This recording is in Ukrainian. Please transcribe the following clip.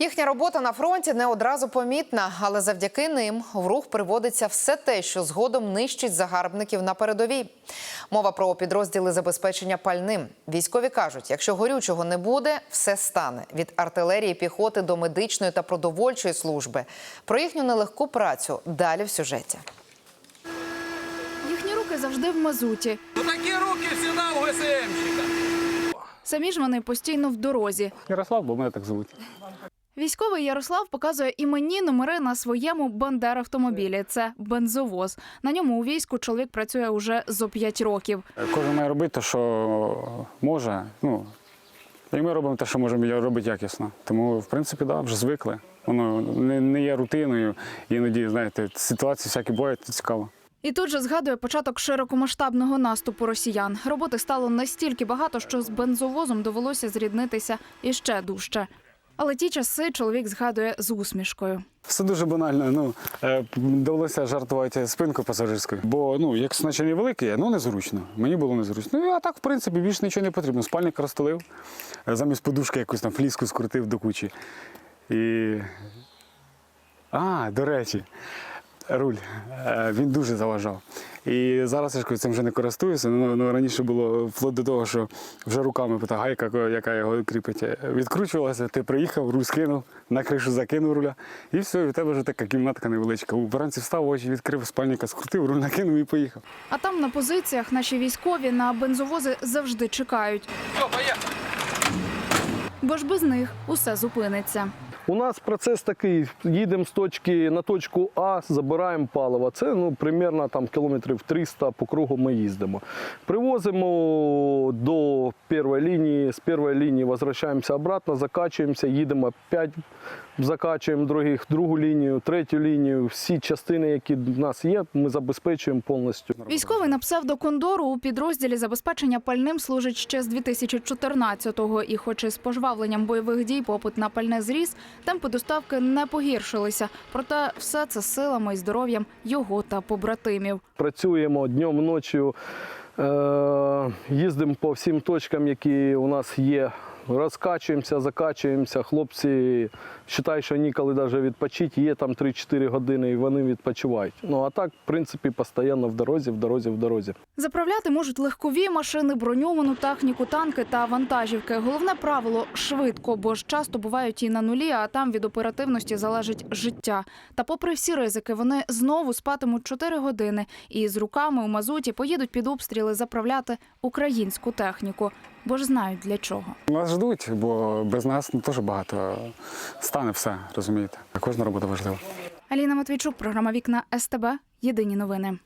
Їхня робота на фронті не одразу помітна, але завдяки ним в рух приводиться все те, що згодом нищить загарбників на передовій. Мова про підрозділи забезпечення пальним. Військові кажуть, якщо горючого не буде, все стане від артилерії, піхоти до медичної та продовольчої служби. Про їхню нелегку працю далі в сюжеті. Їхні руки завжди в мазуті. Ну такі руки всегда у ГСМщика. Самі ж вони постійно в дорозі. Ярослав, бо мене так звуть. Військовий Ярослав показує іменні номери на своєму бандер-автомобілі. Це бензовоз. На ньому у війську чоловік працює уже зо 5 років. Кожен має робити те, що може. Ну, і ми робимо те, що можемо робити якісно. Тому, в принципі, да, вже звикли. Воно не, не є рутиною. Іноді, знаєте, ситуації всякі бувають, це цікаво. І тут же згадує початок широкомасштабного наступу росіян. Роботи стало настільки багато, що з бензовозом довелося зріднитися іще дужче. Але ті часи чоловік згадує з усмішкою. Все дуже банально. Ну, е, довелося жартувати спинку пасажирською. Бо ну, як значення велике, ну незручно. Мені було незручно. Ну, а так, в принципі, більше нічого не потрібно. Спальник розстелив, е, замість подушки якусь там фліску скрутив до кучі. І. А, до речі, руль. Е, Він дуже заважав. І зараз я ж цим вже не користуюся. Ну, ну, раніше було вплоть до того, що вже руками та гайка, яка його кріпить, відкручувалася, ти приїхав, руль скинув, на кришу закинув руля, і все, і в тебе вже така кімнатка невеличка. Вранці встав, очі відкрив, спальника скрутив, руль накинув і поїхав. А там на позиціях наші військові на бензовози завжди чекають, Все, бо ж без них усе зупиниться. У нас процес такий: їдемо з точки на точку А, забираємо паливо. Це ну примерно там кілометрів 300 по кругу ми їздимо. Привозимо до першої лінії, з першої лінії возвращаємося обратно, закачуємося, їдемо 5, закачуємо других, другу лінію, третю лінію. Всі частини, які в нас є, ми забезпечуємо повністю. Військовий на псевдокондору у підрозділі забезпечення пальним служить ще з 2014-го. І хоч із пожвавленням бойових дій попит на пальне зріс, темпи доставки не погіршилися. Проте все це силами і здоров'ям його та побратимів. Працюємо днем, ночі, е, їздимо по всім точкам, які у нас є. Розкачуємося, закачуємося. Хлопці вважають, що ніколи навіть відпочити. Є там 3-4 години і вони відпочивають. Ну а так, в принципі, постійно в дорозі, в дорозі, в дорозі. Заправляти можуть легкові машини, броньовану техніку, танки та вантажівки. Головне правило швидко, бо ж часто бувають і на нулі, а там від оперативності залежить життя. Та попри всі ризики, вони знову спатимуть 4 години і з руками у мазуті поїдуть під обстріли заправляти українську техніку, бо ж знають для чого. Нас ждуть, бо без нас ну, теж багато стане все, розумієте. Кожна робота важлива. Аліна Матвійчук, програма Вікна СТБ. Єдині новини.